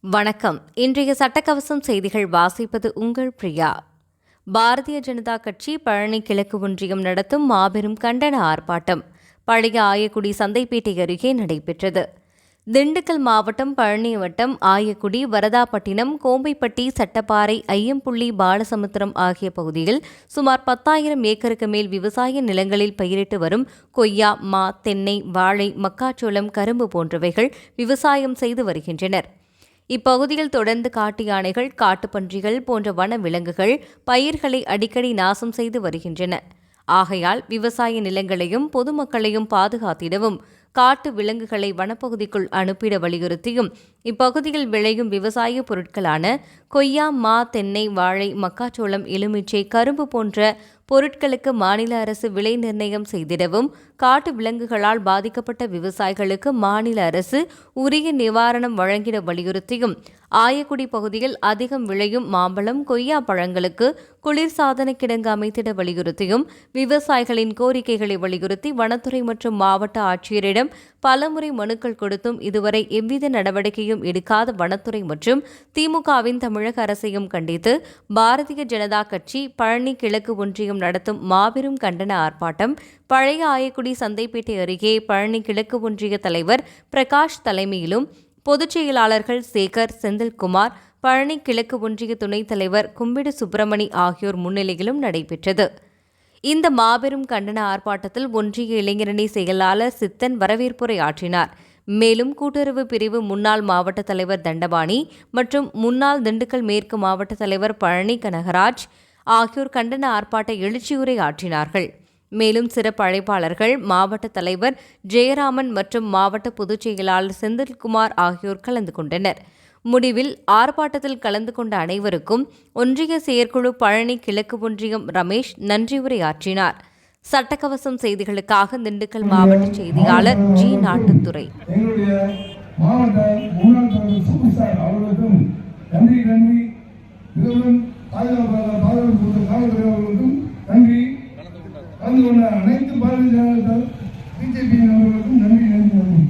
வணக்கம். இன்றைய சட்டக்கவசம் செய்திகள் வாசிப்பது உங்கள் பிரியா. பாரதிய ஜனதா கட்சி பழனி கிழக்கு ஒன்றியம் நடத்தும் மாபெரும் கண்டன ஆர்ப்பாட்டம் பழைய ஆயக்குடி சந்தைப்பேட்டை அருகே நடைபெற்றது. திண்டுக்கல் மாவட்டம் பழனி வட்டம் ஆயக்குடி வரதாப்பட்டினம் கோம்பைப்பட்டி சட்டப்பாறை ஐயம்புள்ளி பாலசமுத்திரம் ஆகிய பகுதியில் சுமார் பத்தாயிரம் ஏக்கருக்கு மேல் விவசாய நிலங்களில் பயிரிட்டு வரும் கொய்யா மா தென்னை வாழை மக்காச்சோளம் கரும்பு போன்றவைகள் விவசாயம் செய்து வருகின்றனர். இப்பகுதியில் தொடர்ந்து காட்டு யானைகள் காட்டுப்பன்றிகள் போன்ற வன விலங்குகள் பயிர்களை அடிக்கடி நாசம் செய்து வருகின்றன. ஆகையால் விவசாய நிலங்களையும் பொதுமக்களையும் பாதுகாத்திடவும் காட்டு விலங்குகளை வனப்பகுதிக்குள் அனுப்பிட வலியுறுத்தியும் இப்பகுதியில் விளையும் விவசாய பொருட்களான கொய்யா மா தென்னை வாழை மக்காச்சோளம் எலுமிச்சை கரும்பு போன்ற பொருட்களுக்கு மாநில அரசு விலை நிர்ணயம் செய்திடவும் காட்டு விலங்குகளால் பாதிக்கப்பட்ட விவசாயிகளுக்கு மாநில அரசு உரிய நிவாரணம் வழங்கிட வலியுறுத்தியும் ஆயக்குடி பகுதியில் அதிகம் விளையும் மாம்பழம் கொய்யா பழங்களுக்கு குளிர்சாதன கிடங்கு அமைத்திட வலியுறுத்தியும் விவசாயிகளின் கோரிக்கைகளை வலியுறுத்தி வனத்துறை மற்றும் மாவட்ட ஆட்சியரிடம் பலமுறை மனுக்கள் கொடுத்தும் இதுவரை எவ்வித நடவடிக்கையும் எடுக்காத வனத்துறை மற்றும் திமுகவின் தமிழக அரசையும் கண்டித்து பாரதிய ஜனதா கட்சி பழனி கிழக்கு ஒன்றியம் நடத்தும் மாபெரும் கண்டன ஆர்ப்பாட்டம் பழைய ஆயக்குடி சந்தைப்பேட்டை அருகே பழனி கிழக்கு ஒன்றிய தலைவர் பிரகாஷ் தலைமையிலும் பொதுச் செயலாளர்கள் சேகர் செந்தில்குமார் பழனி கிழக்கு ஒன்றிய துணைத் தலைவர் கும்பிடு சுப்பிரமணி ஆகியோர் முன்னிலையிலும் நடைபெற்றது. இந்த மாபெரும் கண்டன ஆர்ப்பாட்டத்தில் ஒன்றிய இளைஞரணி செயலாளர் சித்தன் வரவேற்புரை ஆற்றினார் மேலும் கூட்டுறவு பிரிவு முன்னாள் மாவட்ட தலைவர் தண்டபாணி மற்றும் முன்னாள் திண்டுக்கல் மேற்கு மாவட்ட தலைவர் பழனி கனகராஜ் ஆகியோர் கண்டன ஆர்ப்பாட்ட எழுச்சியுரை ஆற்றினார்கள் மேலும் சிறப்பு அழைப்பாளர்கள் மாவட்ட தலைவர் ஜெயராமன் மற்றும் மாவட்ட பொதுச் செயலாளர் செந்தில்குமார் ஆகியோர் கலந்து கொண்டனர். முடிவில் ஆர்ப்பாட்டத்தில் கலந்து கொண்ட அனைவருக்கும் ஒன்றிய செயற்குழு பழனி கிழக்கு ஒன்றியம் ரமேஷ் நன்றியுரை ஆற்றினார் சட்டக்கவசம் செய்திகளுக்காக திண்டுக்கல் மாவட்ட செய்தியாளர் ஜி நாட்டுத்துறை. நன்றி கலந்து கொண்ட அனைத்து பாரதிய ஜனதா பிஜேபி நண்பர்களுக்கும் நன்றி நன்றி.